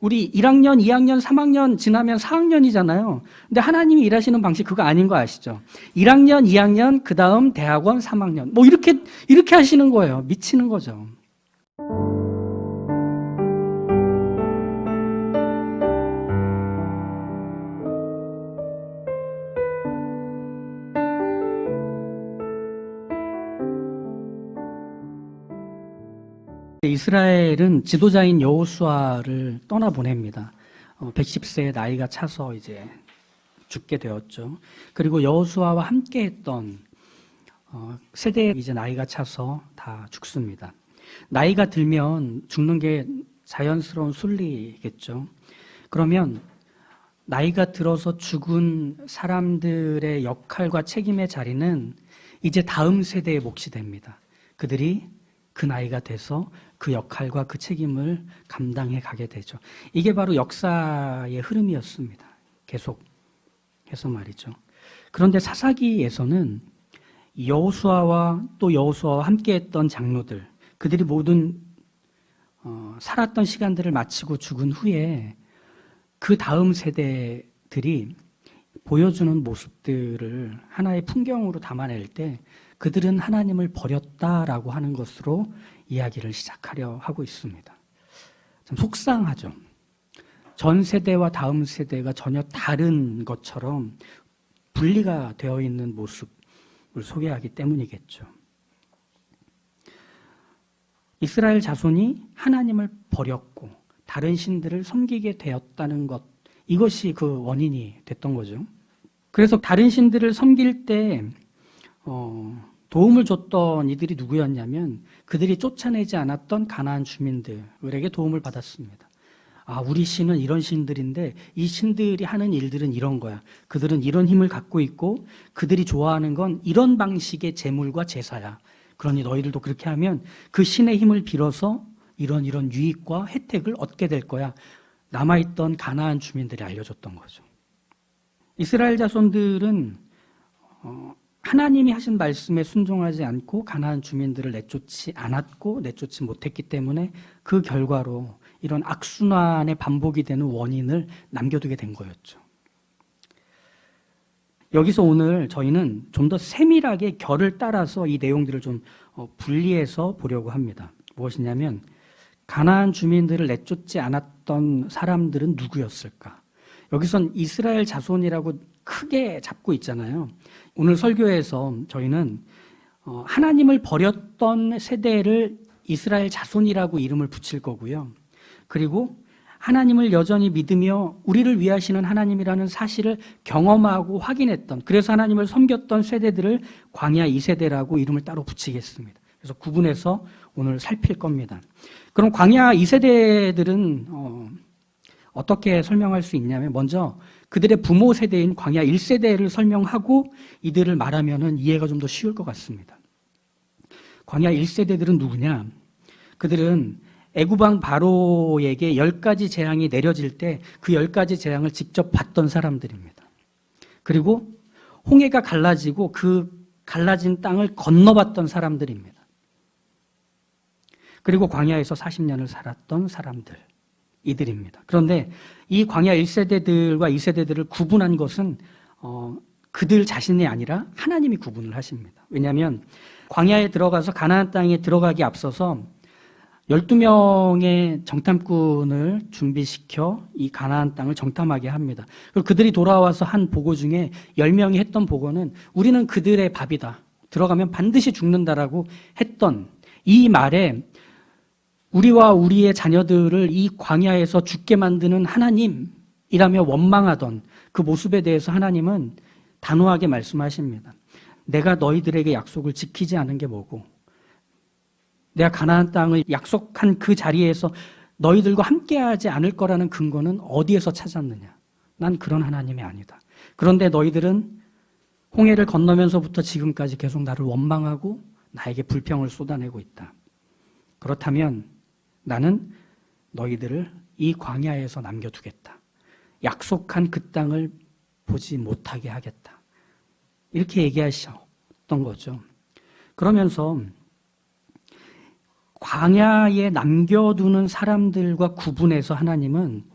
우리 1학년, 2학년, 3학년 지나면 4학년이잖아요. 근데 하나님이 일하시는 방식 그거 아닌 거 아시죠? 1학년, 2학년, 그 다음 대학원 3학년. 뭐 이렇게, 이렇게 하시는 거예요. 미치는 거죠. 이스라엘은 지도자인 여호수아를 떠나 보냅니다. 110세의 나이가 차서 이제 죽게 되었죠. 그리고 여호수아와 함께했던 어, 세대 이제 나이가 차서 다 죽습니다. 나이가 들면 죽는 게 자연스러운 순리겠죠. 그러면 나이가 들어서 죽은 사람들의 역할과 책임의 자리는 이제 다음 세대의 몫이 됩니다. 그들이 그 나이가 돼서 그 역할과 그 책임을 감당해 가게 되죠. 이게 바로 역사의 흐름이었습니다. 계속 해서 말이죠. 그런데 사사기에서는 여호수아와 또 여호수아와 함께했던 장로들 그들이 모든 어, 살았던 시간들을 마치고 죽은 후에 그 다음 세대들이 보여주는 모습들을 하나의 풍경으로 담아낼 때 그들은 하나님을 버렸다라고 하는 것으로 이야기를 시작하려 하고 있습니다. 참 속상하죠. 전 세대와 다음 세대가 전혀 다른 것처럼 분리가 되어 있는 모습을 소개하기 때문이겠죠. 이스라엘 자손이 하나님을 버렸고 다른 신들을 섬기게 되었다는 것, 이것이 그 원인이 됐던 거죠. 그래서 다른 신들을 섬길 때, 어, 도움을 줬던 이들이 누구였냐면 그들이 쫓아내지 않았던 가나안 주민들에게 도움을 받았습니다. 아, 우리 신은 이런 신들인데 이 신들이 하는 일들은 이런 거야. 그들은 이런 힘을 갖고 있고 그들이 좋아하는 건 이런 방식의 재물과 제사야. 그러니 너희들도 그렇게 하면 그 신의 힘을 빌어서 이런 이런 유익과 혜택을 얻게 될 거야. 남아있던 가나안 주민들이 알려줬던 거죠. 이스라엘 자손들은 어, 하나님이 하신 말씀에 순종하지 않고 가나안 주민들을 내쫓지 않았고 내쫓지 못했기 때문에 그 결과로 이런 악순환의 반복이 되는 원인을 남겨두게 된 거였죠. 여기서 오늘 저희는 좀 더 세밀하게 결을 따라서 이 내용들을 좀 어, 분리해서 보려고 합니다. 무엇이냐면 가나안 주민들을 내쫓지 않았던 사람들은 누구였을까? 여기선 이스라엘 자손이라고 크게 잡고 있잖아요. 오늘 설교에서 저희는 어, 하나님을 버렸던 세대를 이스라엘 자손이라고 이름을 붙일 거고요. 그리고 하나님을 여전히 믿으며 우리를 위하시는 하나님이라는 사실을 경험하고 확인했던 그래서 하나님을 섬겼던 세대들을 광야 2세대라고 이름을 따로 붙이겠습니다. 그래서 구분해서 오늘 살필 겁니다. 그럼 광야 2세대들은 어, 어떻게 설명할 수 있냐면 먼저 그들의 부모 세대인 광야 1세대를 설명하고 이들을 말하면 이해가 좀 더 쉬울 것 같습니다. 광야 1세대들은 누구냐? 그들은 애구방 바로에게 열 가지 재앙이 내려질 때그열 가지 재앙을 직접 봤던 사람들입니다. 그리고 홍해가 갈라지고 그 갈라진 땅을 건너봤던 사람들입니다. 그리고 광야에서 40년을 살았던 사람들. 이들입니다. 그런데 이 광야 1세대들과 2세대들을 구분한 것은 어, 그들 자신이 아니라 하나님이 구분을 하십니다. 왜냐하면 광야에 들어가서 가나안 땅에 들어가기 앞서서 12명의 정탐꾼을 준비시켜 이 가나안 땅을 정탐하게 합니다. 그리고 그들이 돌아와서 한 보고 중에 10명이 했던 보고는 우리는 그들의 밥이다. 들어가면 반드시 죽는다라고 했던 이 말에 우리와 우리의 자녀들을 이 광야에서 죽게 만드는 하나님이라며 원망하던 그 모습에 대해서 하나님은 단호하게 말씀하십니다. 내가 너희들에게 약속을 지키지 않은 게 뭐고 내가 가나안 땅을 약속한 그 자리에서 너희들과 함께하지 않을 거라는 근거는 어디에서 찾았느냐? 난 그런 하나님이 아니다. 그런데 너희들은 홍해를 건너면서부터 지금까지 계속 나를 원망하고 나에게 불평을 쏟아내고 있다. 그렇다면 나는 너희들을 이 광야에서 남겨두겠다. 약속한 그 땅을 보지 못하게 하겠다. 이렇게 얘기하셨던 거죠. 그러면서 광야에 남겨두는 사람들과 구분해서 하나님은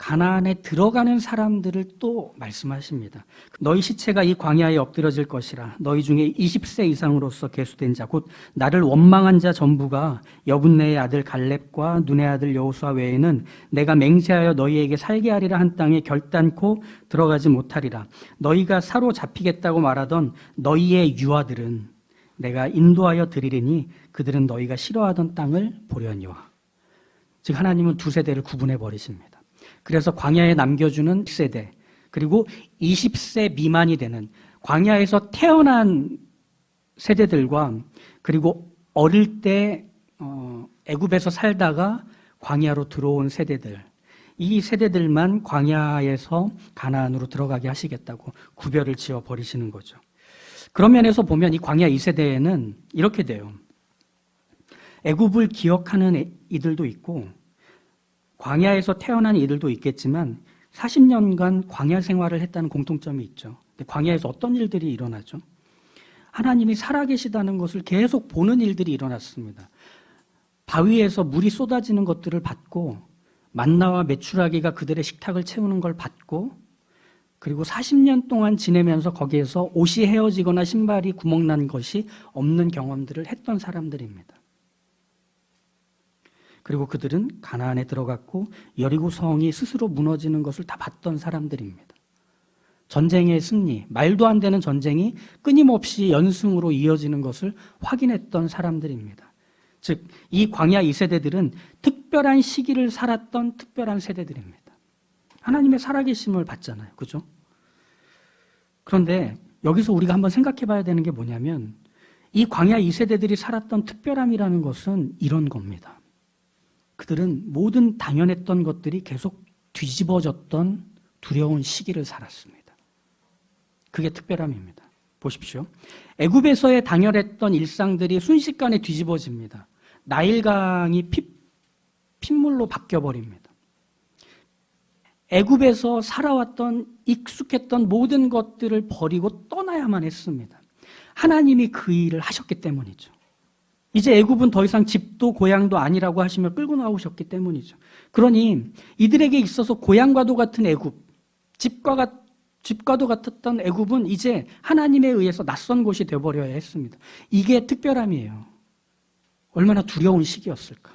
가나안에 들어가는 사람들을 또 말씀하십니다. 너희 시체가 이 광야에 엎드려질 것이라. 너희 중에 20세 이상으로서 계수된 자, 곧 나를 원망한 자 전부가 여분네의 아들 갈렙과 눈의 아들 여호수아 외에는 내가 맹세하여 너희에게 살게 하리라 한 땅에 결단코 들어가지 못하리라. 너희가 사로잡히겠다고 말하던 너희의 유아들은 내가 인도하여 드리리니 그들은 너희가 싫어하던 땅을 보려니와. 즉 하나님은 두 세대를 구분해 버리십니다. 그래서 광야에 남겨주는 세대, 그리고 20세 미만이 되는 광야에서 태어난 세대들과 그리고 어릴 때 어, 애굽에서 살다가 광야로 들어온 세대들, 이 세대들만 광야에서 가나안으로 들어가게 하시겠다고 구별을 지어 버리시는 거죠. 그런 면에서 보면 이 광야 2세대에는 이렇게 돼요. 애굽을 기억하는 이들도 있고 광야에서 태어난 이들도 있겠지만 40년간 광야 생활을 했다는 공통점이 있죠. 광야에서 어떤 일들이 일어나죠? 하나님이 살아계시다는 것을 계속 보는 일들이 일어났습니다. 바위에서 물이 쏟아지는 것들을 봤고 만나와 메추라기가 그들의 식탁을 채우는 걸 봤고 그리고 40년 동안 지내면서 거기에서 옷이 헤어지거나 신발이 구멍난 것이 없는 경험들을 했던 사람들입니다. 그리고 그들은 가나안에 들어갔고 여리고 성이 스스로 무너지는 것을 다 봤던 사람들입니다. 전쟁의 승리, 말도 안 되는 전쟁이 끊임없이 연승으로 이어지는 것을 확인했던 사람들입니다. 즉, 이 광야 2세대들은 특별한 시기를 살았던 특별한 세대들입니다. 하나님의 살아계심을 봤잖아요. 그죠? 그런데 여기서 우리가 한번 생각해 봐야 되는 게 뭐냐면 이 광야 2세대들이 살았던 특별함이라는 것은 이런 겁니다. 그들은 모든 당연했던 것들이 계속 뒤집어졌던 두려운 시기를 살았습니다. 그게 특별함입니다. 보십시오. 애굽에서의 당연했던 일상들이 순식간에 뒤집어집니다. 나일강이 피, 핏물로 바뀌어 버립니다. 애굽에서 살아왔던 익숙했던 모든 것들을 버리고 떠나야만 했습니다. 하나님이 그 일을 하셨기 때문이죠. 이제 애굽은 더 이상 집도 고향도 아니라고 하시며 끌고 나오셨기 때문이죠. 그러니 이들에게 있어서 고향과도 같은 애굽, 집과 같, 집과도 같았던 애굽은 이제 하나님에 의해서 낯선 곳이 되어버려야 했습니다. 이게 특별함이에요. 얼마나 두려운 시기였을까.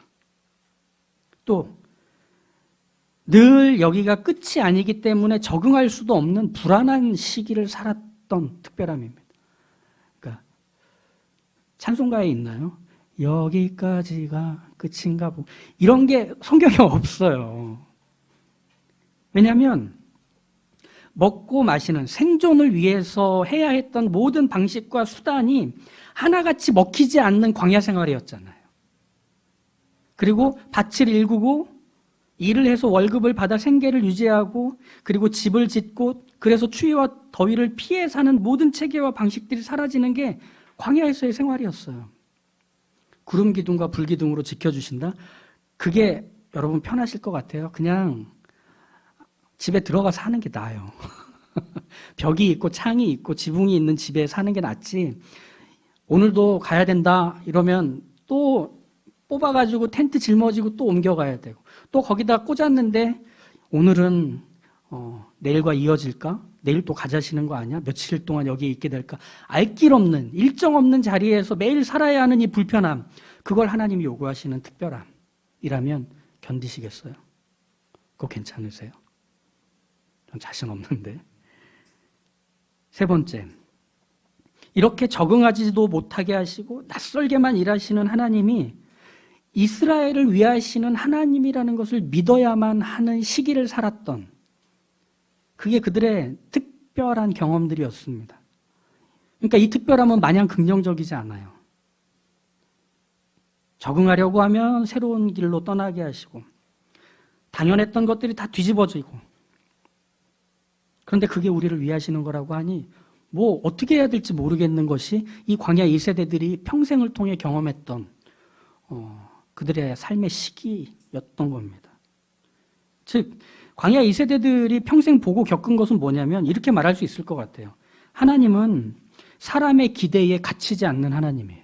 또, 늘 여기가 끝이 아니기 때문에 적응할 수도 없는 불안한 시기를 살았던 특별함입니다. 그러니까, 찬송가에 있나요? 여기까지가 끝인가 보. 이런 게 성경에 없어요. 왜냐하면 먹고 마시는 생존을 위해서 해야 했던 모든 방식과 수단이 하나같이 먹히지 않는 광야 생활이었잖아요. 그리고 밭을 일구고 일을 해서 월급을 받아 생계를 유지하고 그리고 집을 짓고 그래서 추위와 더위를 피해 사는 모든 체계와 방식들이 사라지는 게 광야에서의 생활이었어요. 구름 기둥과 불 기둥으로 지켜주신다? 그게 여러분 편하실 것 같아요. 그냥 집에 들어가서 하는 게 나아요. 벽이 있고 창이 있고 지붕이 있는 집에 사는 게 낫지. 오늘도 가야 된다 이러면 또 뽑아가지고 텐트 짊어지고 또 옮겨가야 되고 또 거기다 꽂았는데 오늘은 어, 내일과 이어질까? 내일 또 가자시는 거 아니야? 며칠 동안 여기 있게 될까? 알 길 없는, 일정 없는 자리에서 매일 살아야 하는 이 불편함, 그걸 하나님이 요구하시는 특별함이라면 견디시겠어요? 그거 괜찮으세요? 전 자신 없는데. 세 번째, 이렇게 적응하지도 못하게 하시고 낯설게만 일하시는 하나님이 이스라엘을 위하시는 하나님이라는 것을 믿어야만 하는 시기를 살았던 그게 그들의 특별한 경험들이었습니다. 그러니까 이 특별함은 마냥 긍정적이지 않아요. 적응하려고 하면 새로운 길로 떠나게 하시고, 당연했던 것들이 다 뒤집어지고, 그런데 그게 우리를 위하시는 거라고 하니, 뭐 어떻게 해야 될지 모르겠는 것이 이 광야 2세대들이 평생을 통해 경험했던 어, 그들의 삶의 시기였던 겁니다. 즉, 광야 2세대들이 평생 보고 겪은 것은 뭐냐면 이렇게 말할 수 있을 것 같아요. 하나님은 사람의 기대에 갇히지 않는 하나님이에요.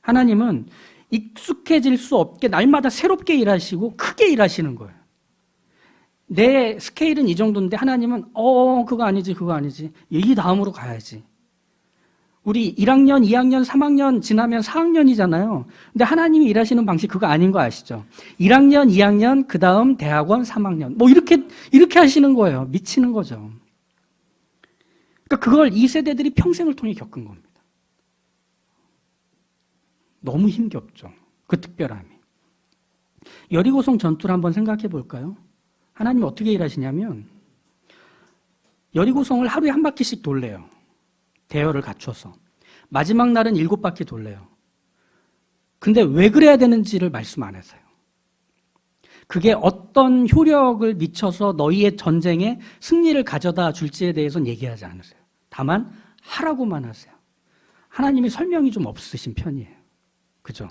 하나님은 익숙해질 수 없게 날마다 새롭게 일하시고 크게 일하시는 거예요. 내 스케일은 이 정도인데 하나님은 어 그거 아니지 그거 아니지 이 다음으로 가야지. 우리 1학년, 2학년, 3학년 지나면 4학년이잖아요. 근데 하나님이 일하시는 방식 그거 아닌 거 아시죠? 1학년, 2학년, 그 다음 대학원 3학년. 뭐 이렇게, 이렇게 하시는 거예요. 미치는 거죠. 그러니까 그걸 이 세대들이 평생을 통해 겪은 겁니다. 너무 힘겹죠. 그 특별함이. 여리고성 전투를 한번 생각해 볼까요? 하나님이 어떻게 일하시냐면, 여리고성을 하루에 한 바퀴씩 돌래요. 대열을 갖춰서. 마지막 날은 일곱 바퀴 돌래요. 근데 왜 그래야 되는지를 말씀 안 하세요. 그게 어떤 효력을 미쳐서 너희의 전쟁에 승리를 가져다 줄지에 대해서는 얘기하지 않으세요. 다만 하라고만 하세요. 하나님이 설명이 좀 없으신 편이에요. 그죠?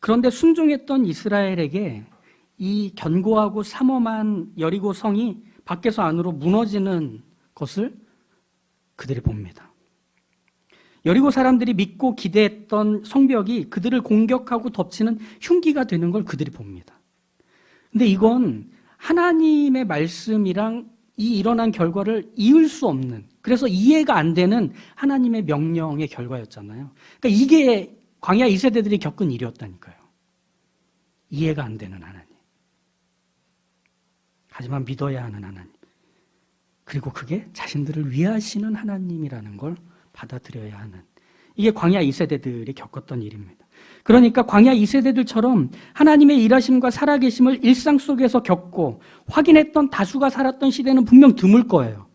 그런데 순종했던 이스라엘에게 이 견고하고 삼엄한 여리고 성이 밖에서 안으로 무너지는 것을 그들이 봅니다. 여리고 사람들이 믿고 기대했던 성벽이 그들을 공격하고 덮치는 흉기가 되는 걸 그들이 봅니다. 근데 이건 하나님의 말씀이랑 이 일어난 결과를 이을 수 없는, 그래서 이해가 안 되는 하나님의 명령의 결과였잖아요. 그러니까 이게 광야 2세대들이 겪은 일이었다니까요. 이해가 안 되는 하나님. 하지만 믿어야 하는 하나님. 그리고 그게 자신들을 위하시는 하나님이라는 걸 받아들여야 하는 이게 광야 2세대들이 겪었던 일입니다. 그러니까 광야 2세대들처럼 하나님의 일하심과 살아계심을 일상 속에서 겪고 확인했던 다수가 살았던 시대는 분명 드물 거예요.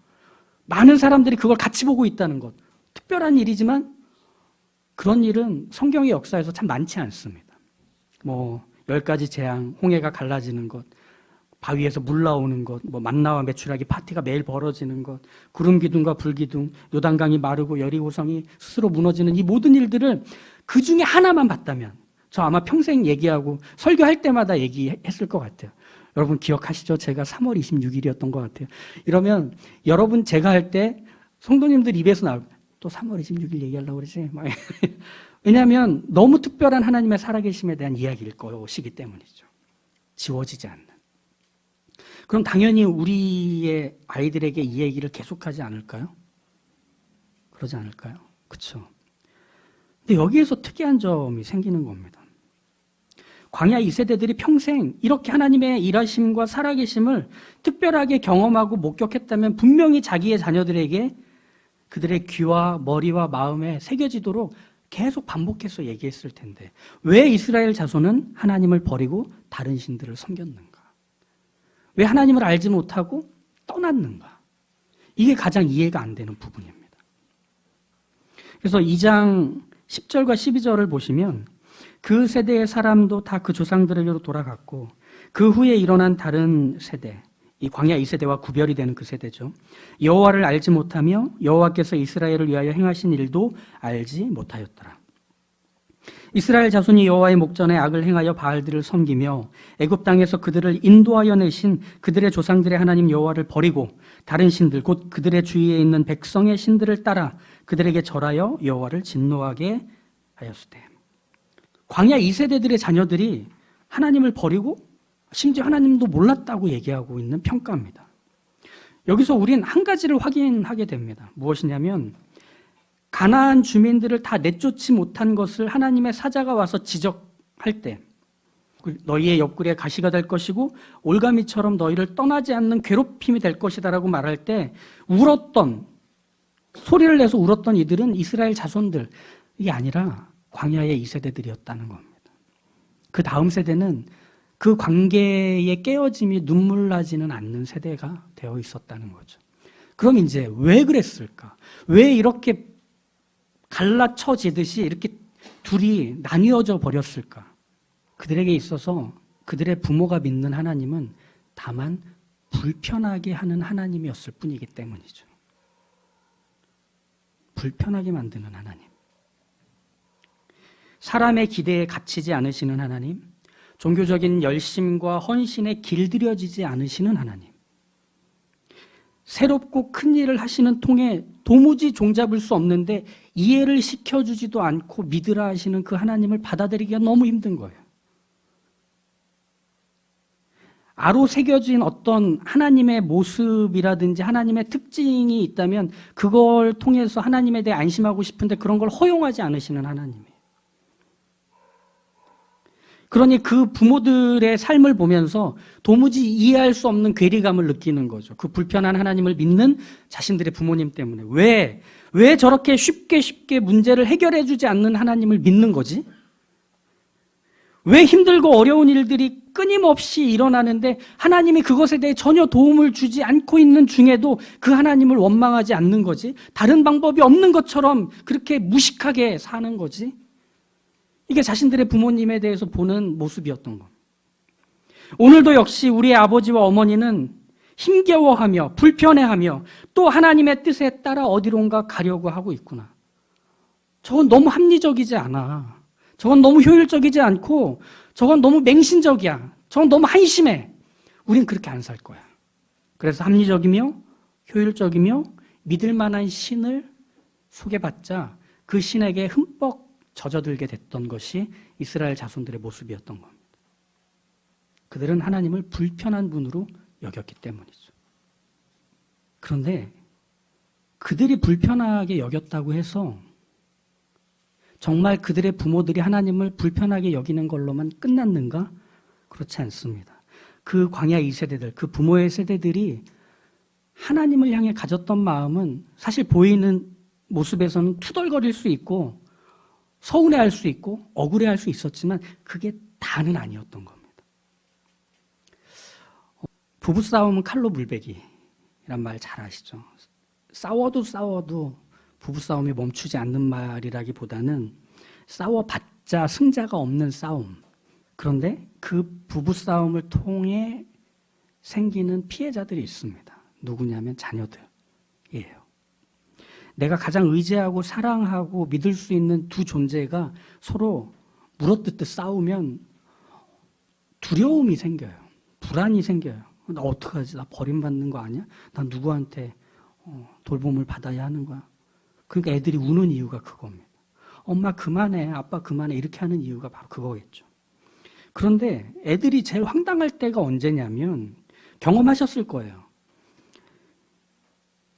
많은 사람들이 그걸 같이 보고 있다는 것. 특별한 일이지만 그런 일은 성경의 역사에서 참 많지 않습니다. 뭐, 열 가지 재앙, 홍해가 갈라지는 것, 바위에서 물 나오는 것, 뭐 만나와 메추라기 파티가 매일 벌어지는 것, 구름 기둥과 불 기둥, 요단강이 마르고 여리고성이 스스로 무너지는 이 모든 일들을 그 중에 하나만 봤다면 저 아마 평생 얘기하고 설교할 때마다 얘기했을 것 같아요. 여러분 기억하시죠? 제가 3월 26일이었던 것 같아요. 이러면 여러분 제가 할 때 성도님들 입에서 나올 또 3월 26일 얘기하려고 그러지? 막 왜냐하면 너무 특별한 하나님의 살아계심에 대한 이야기일 것이기 때문이죠. 지워지지 않는. 그럼 당연히 우리의 아이들에게 이 얘기를 계속하지 않을까요? 그러지 않을까요? 그렇죠. 근데 여기에서 특이한 점이 생기는 겁니다. 광야 2세대들이 평생 이렇게 하나님의 일하심과 살아계심을 특별하게 경험하고 목격했다면 분명히 자기의 자녀들에게 그들의 귀와 머리와 마음에 새겨지도록 계속 반복해서 얘기했을 텐데 왜 이스라엘 자손은 하나님을 버리고 다른 신들을 섬겼는가? 왜 하나님을 알지 못하고 떠났는가? 이게 가장 이해가 안 되는 부분입니다. 그래서 2장 10절과 12절을 보시면 그 세대의 사람도 다 그 조상들에게로 돌아갔고 그 후에 일어난 다른 세대, 이 광야 2세대와 구별이 되는 그 세대죠. 여호와를 알지 못하며 여호와께서 이스라엘을 위하여 행하신 일도 알지 못하였더라. 이스라엘 자손이 여호와의 목전에 악을 행하여 바알들을 섬기며 애굽 땅에서 그들을 인도하여 내신 그들의 조상들의 하나님 여호와를 버리고 다른 신들 곧 그들의 주위에 있는 백성의 신들을 따라 그들에게 절하여 여호와를 진노하게 하였으되 광야 2세대들의 자녀들이 하나님을 버리고 심지어 하나님도 몰랐다고 얘기하고 있는 평가입니다. 여기서 우린 한 가지를 확인하게 됩니다. 무엇이냐면 가나안 주민들을 다 내쫓지 못한 것을 하나님의 사자가 와서 지적할 때 너희의 옆구리에 가시가 될 것이고 올가미처럼 너희를 떠나지 않는 괴롭힘이 될 것이다라고 말할 때 울었던 소리를 내서 울었던 이들은 이스라엘 자손들 이게 아니라 광야의 이 세대들이었다는 겁니다. 그 다음 세대는 그 관계의 깨어짐이 눈물 나지는 않는 세대가 되어 있었다는 거죠. 그럼 이제 왜 그랬을까? 왜 이렇게 갈라쳐지듯이 이렇게 둘이 나뉘어져 버렸을까? 그들에게 있어서 그들의 부모가 믿는 하나님은 다만 불편하게 하는 하나님이었을 뿐이기 때문이죠. 불편하게 만드는 하나님. 사람의 기대에 갇히지 않으시는 하나님. 종교적인 열심과 헌신에 길들여지지 않으시는 하나님. 새롭고 큰 일을 하시는 통에 도무지 종잡을 수 없는데 이해를 시켜주지도 않고 믿으라 하시는 그 하나님을 받아들이기가 너무 힘든 거예요. 아로 새겨진 어떤 하나님의 모습이라든지 하나님의 특징이 있다면 그걸 통해서 하나님에 대해 안심하고 싶은데 그런 걸 허용하지 않으시는 하나님이에요. 그러니 그 부모들의 삶을 보면서 도무지 이해할 수 없는 괴리감을 느끼는 거죠. 그 불편한 하나님을 믿는 자신들의 부모님 때문에. 왜? 왜 저렇게 쉽게 쉽게 문제를 해결해 주지 않는 하나님을 믿는 거지? 왜 힘들고 어려운 일들이 끊임없이 일어나는데 하나님이 그것에 대해 전혀 도움을 주지 않고 있는 중에도 그 하나님을 원망하지 않는 거지? 다른 방법이 없는 것처럼 그렇게 무식하게 사는 거지? 이게 자신들의 부모님에 대해서 보는 모습이었던 것. 오늘도 역시 우리의 아버지와 어머니는 힘겨워하며 불편해하며 또 하나님의 뜻에 따라 어디론가 가려고 하고 있구나. 저건 너무 합리적이지 않아. 저건 너무 효율적이지 않고 저건 너무 맹신적이야. 저건 너무 한심해. 우린 그렇게 안 살 거야. 그래서 합리적이며 효율적이며 믿을 만한 신을 소개받자 그 신에게 흠뻑 젖어들게 됐던 것이 이스라엘 자손들의 모습이었던 겁니다. 그들은 하나님을 불편한 분으로 여겼기 때문이죠. 그런데 그들이 불편하게 여겼다고 해서 정말 그들의 부모들이 하나님을 불편하게 여기는 걸로만 끝났는가? 그렇지 않습니다. 그 광야 2세대들, 그 부모의 세대들이 하나님을 향해 가졌던 마음은 사실 보이는 모습에서는 투덜거릴 수 있고 서운해할 수 있고 억울해할 수 있었지만 그게 다는 아니었던 겁니다. 부부싸움은 칼로 물베기란 말 잘 아시죠? 싸워도 싸워도 부부싸움이 멈추지 않는 말이라기보다는 싸워봤자 승자가 없는 싸움. 그런데 그 부부싸움을 통해 생기는 피해자들이 있습니다. 누구냐면 자녀들이에요. 내가 가장 의지하고 사랑하고 믿을 수 있는 두 존재가 서로 물어뜯듯 싸우면 두려움이 생겨요. 불안이 생겨요. 나 어떡하지? 나 버림받는 거 아니야? 난 누구한테 어, 돌봄을 받아야 하는 거야? 그러니까 애들이 우는 이유가 그겁니다. 엄마 그만해, 아빠 그만해 이렇게 하는 이유가 바로 그거겠죠. 그런데 애들이 제일 황당할 때가 언제냐면 경험하셨을 거예요.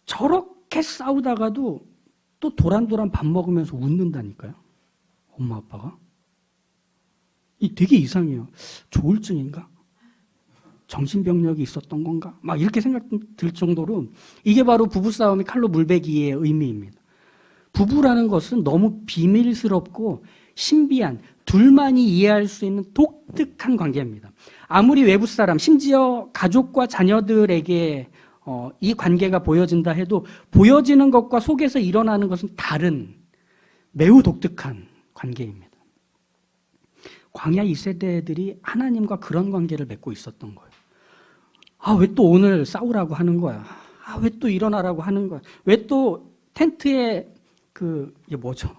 저렇게 싸우다가도 또 도란도란 밥 먹으면서 웃는다니까요. 엄마 아빠가. 이 되게 이상해요. 조울증인가? 정신병력이 있었던 건가? 막 이렇게 생각 들 정도로 이게 바로 부부싸움이 칼로 물베기의 의미입니다. 부부라는 것은 너무 비밀스럽고 신비한 둘만이 이해할 수 있는 독특한 관계입니다. 아무리 외부 사람, 심지어 가족과 자녀들에게 어, 이 관계가 보여진다 해도 보여지는 것과 속에서 일어나는 것은 다른 매우 독특한 관계입니다. 광야 2세대들이 하나님과 그런 관계를 맺고 있었던 거예요. 아, 왜 또 오늘 싸우라고 하는 거야? 아, 왜 또 일어나라고 하는 거야? 왜 또 텐트에 그, 이게 뭐죠?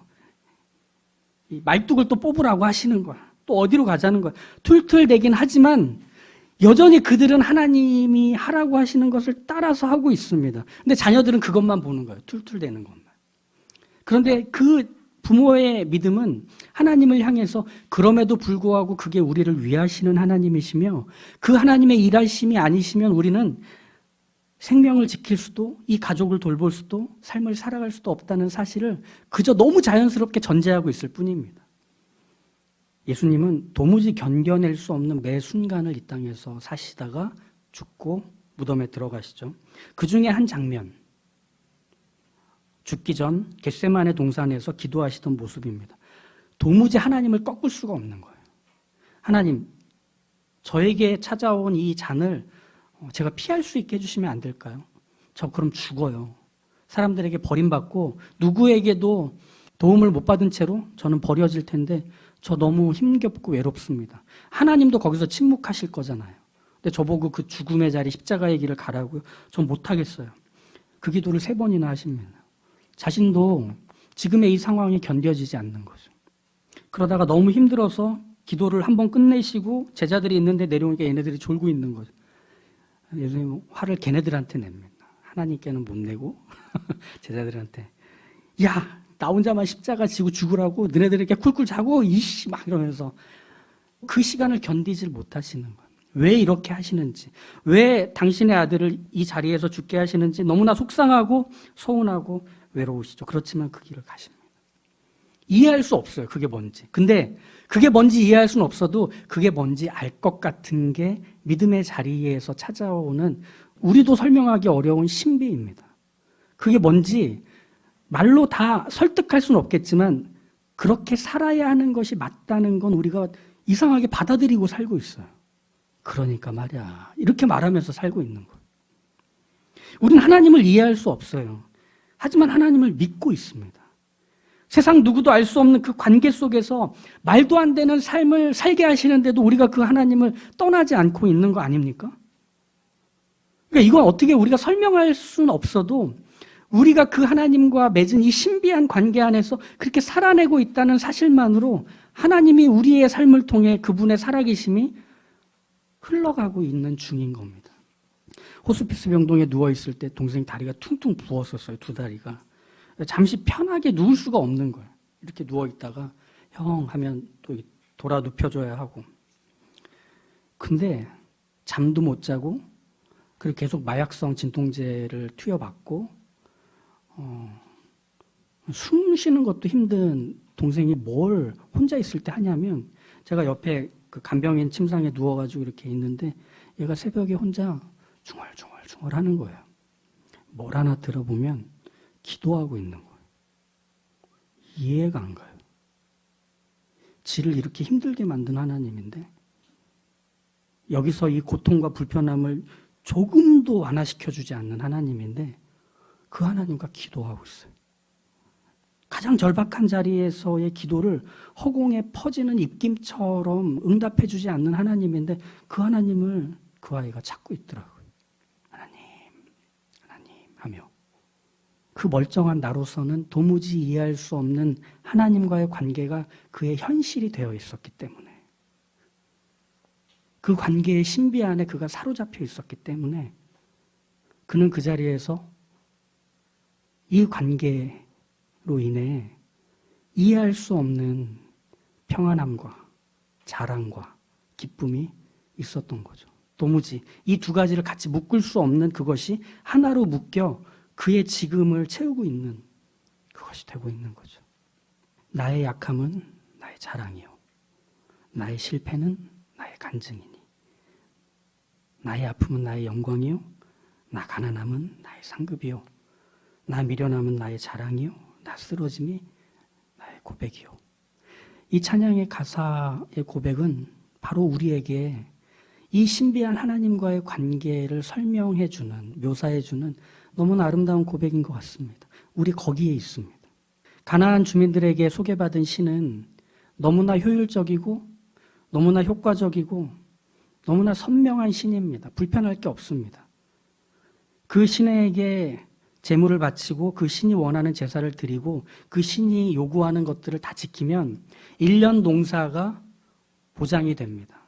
이 말뚝을 또 뽑으라고 하시는 거야. 또 어디로 가자는 거야. 툴툴대긴 하지만 여전히 그들은 하나님이 하라고 하시는 것을 따라서 하고 있습니다. 근데 자녀들은 그것만 보는 거예요. 툴툴대는 것만. 그런데 그 부모의 믿음은 하나님을 향해서 그럼에도 불구하고 그게 우리를 위하시는 하나님이시며 그 하나님의 일하심이 아니시면 우리는 생명을 지킬 수도 이 가족을 돌볼 수도 삶을 살아갈 수도 없다는 사실을 그저 너무 자연스럽게 전제하고 있을 뿐입니다. 예수님은 도무지 견뎌낼 수 없는 매 순간을 이 땅에서 사시다가 죽고 무덤에 들어가시죠. 그 중에 한 장면, 죽기 전 겟세만의 동산에서 기도하시던 모습입니다. 도무지 하나님을 꺾을 수가 없는 거예요. 하나님, 저에게 찾아온 이 잔을 어, 제가 피할 수 있게 해주시면 안 될까요? 저 그럼 죽어요. 사람들에게 버림받고 누구에게도 도움을 못 받은 채로 저는 버려질 텐데 저 너무 힘겹고 외롭습니다. 하나님도 거기서 침묵하실 거잖아요. 근데 저보고 그 죽음의 자리 십자가의 길을 가라고요. 전 못하겠어요. 그 기도를 세 번이나 하십니다. 자신도 지금의 이 상황이 견뎌지지 않는 거죠. 그러다가 너무 힘들어서 기도를 한번 끝내시고 제자들이 있는데 내려오니까 얘네들이 졸고 있는 거죠. 예수님 화를 걔네들한테 냅니다. 하나님께는 못 내고 제자들한테 야 나 혼자만 십자가 지고 죽으라고 너네들에게 쿨쿨 자고 이씨 막 이러면서 그 시간을 견디질 못하시는 거예요. 왜 이렇게 하시는지, 왜 당신의 아들을 이 자리에서 죽게 하시는지 너무나 속상하고 서운하고 외로우시죠. 그렇지만 그 길을 가십니다. 이해할 수 없어요. 그게 뭔지. 근데 그게 뭔지 이해할 수는 없어도 그게 뭔지 알 것 같은 게 믿음의 자리에서 찾아오는 우리도 설명하기 어려운 신비입니다. 그게 뭔지 말로 다 설득할 수는 없겠지만 그렇게 살아야 하는 것이 맞다는 건 우리가 이상하게 받아들이고 살고 있어요. 그러니까 말이야. 이렇게 말하면서 살고 있는 거예요. 우리는 하나님을 이해할 수 없어요. 하지만 하나님을 믿고 있습니다. 세상 누구도 알 수 없는 그 관계 속에서 말도 안 되는 삶을 살게 하시는데도 우리가 그 하나님을 떠나지 않고 있는 거 아닙니까? 그러니까 이건 어떻게 우리가 설명할 수는 없어도 우리가 그 하나님과 맺은 이 신비한 관계 안에서 그렇게 살아내고 있다는 사실만으로 하나님이 우리의 삶을 통해 그분의 살아계심이 흘러가고 있는 중인 겁니다. 호스피스 병동에 누워 있을 때 동생 다리가 퉁퉁 부었었어요. 두 다리가. 잠시 편하게 누울 수가 없는 거예요. 이렇게 누워 있다가 형 하면 또 돌아 눕혀줘야 하고. 근데 잠도 못 자고 그리고 계속 마약성 진통제를 투여받고 어, 숨 쉬는 것도 힘든 동생이 뭘 혼자 있을 때 하냐면 제가 옆에 그 간병인 침상에 누워가지고 이렇게 있는데 얘가 새벽에 혼자 중얼중얼중얼 하는 거예요. 뭘 하나 들어보면 기도하고 있는 거예요. 이해가 안 가요. 지를 이렇게 힘들게 만든 하나님인데 여기서 이 고통과 불편함을 조금도 완화시켜 주지 않는 하나님인데 그 하나님과 기도하고 있어요. 가장 절박한 자리에서의 기도를 허공에 퍼지는 입김처럼 응답해 주지 않는 하나님인데 그 하나님을 그 아이가 찾고 있더라고요. 하나님, 하나님 하며 그 멀쩡한 나로서는 도무지 이해할 수 없는 하나님과의 관계가 그의 현실이 되어 있었기 때문에 그 관계의 신비 안에 그가 사로잡혀 있었기 때문에 그는 그 자리에서 이 관계로 인해 이해할 수 없는 평안함과 자랑과 기쁨이 있었던 거죠. 도무지 이 두 가지를 같이 묶을 수 없는 그것이 하나로 묶여 그의 지금을 채우고 있는 그것이 되고 있는 거죠. 나의 약함은 나의 자랑이요. 나의 실패는 나의 간증이니. 나의 아픔은 나의 영광이요. 나 가난함은 나의 상급이요. 나 미련함은 나의 자랑이요. 나 쓰러짐이 나의 고백이요. 이 찬양의 가사의 고백은 바로 우리에게 이 신비한 하나님과의 관계를 설명해 주는, 묘사해 주는 너무나 아름다운 고백인 것 같습니다. 우리 거기에 있습니다. 가나안 주민들에게 소개받은 신은 너무나 효율적이고 너무나 효과적이고 너무나 선명한 신입니다. 불편할 게 없습니다. 그 신에게 제물을 바치고 그 신이 원하는 제사를 드리고 그 신이 요구하는 것들을 다 지키면 1년 농사가 보장이 됩니다.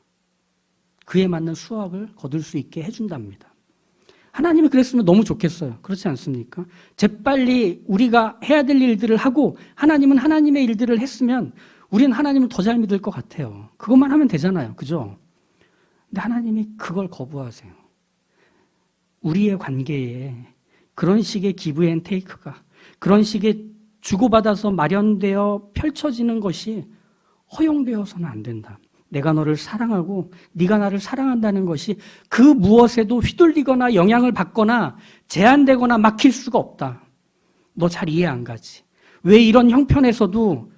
그에 맞는 수확을 거둘 수 있게 해준답니다. 하나님이 그랬으면 너무 좋겠어요. 그렇지 않습니까? 재빨리 우리가 해야 될 일들을 하고 하나님은 하나님의 일들을 했으면 우리는 하나님을 더 잘 믿을 것 같아요. 그것만 하면 되잖아요. 그죠? 근데 하나님이 그걸 거부하세요. 우리의 관계에 그런 식의 기브 앤 테이크가 그런 식의 주고받아서 마련되어 펼쳐지는 것이 허용되어서는 안 된다. 내가 너를 사랑하고 네가 나를 사랑한다는 것이 그 무엇에도 휘둘리거나 영향을 받거나 제한되거나 막힐 수가 없다. 너 잘 이해 안 가지. 왜 이런 형편에서도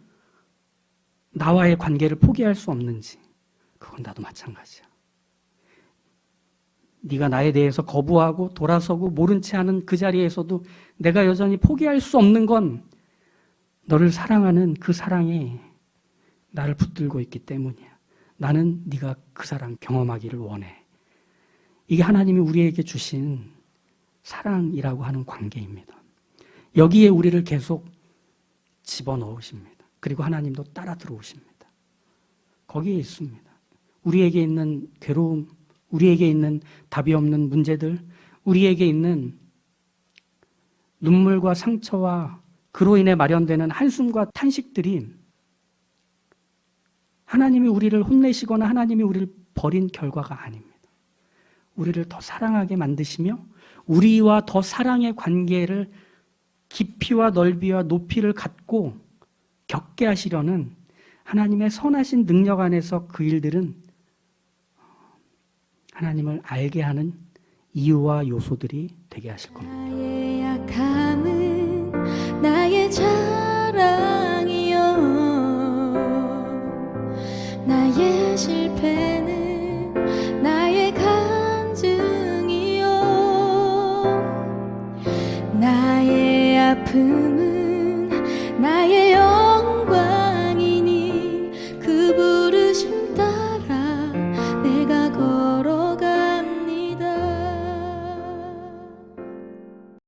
나와의 관계를 포기할 수 없는지. 그건 나도 마찬가지야. 네가 나에 대해서 거부하고 돌아서고 모른 채 하는 그 자리에서도 내가 여전히 포기할 수 없는 건 너를 사랑하는 그 사랑이 나를 붙들고 있기 때문이야. 나는 네가 그 사랑 경험하기를 원해. 이게 하나님이 우리에게 주신 사랑이라고 하는 관계입니다. 여기에 우리를 계속 집어넣으십니다. 그리고 하나님도 따라 들어오십니다. 거기에 있습니다. 우리에게 있는 괴로움, 우리에게 있는 답이 없는 문제들, 우리에게 있는 눈물과 상처와 그로 인해 마련되는 한숨과 탄식들이 하나님이 우리를 혼내시거나 하나님이 우리를 버린 결과가 아닙니다. 우리를 더 사랑하게 만드시며 우리와 더 사랑의 관계를 깊이와 넓이와 높이를 갖고 겪게 하시려는 하나님의 선하신 능력 안에서 그 일들은 하나님을 알게 하는 이유와 요소들이 되게 하실 겁니다. 나의 약함은 나의 자랑이요 나의 실패는 나의 간증이요 나의 아픔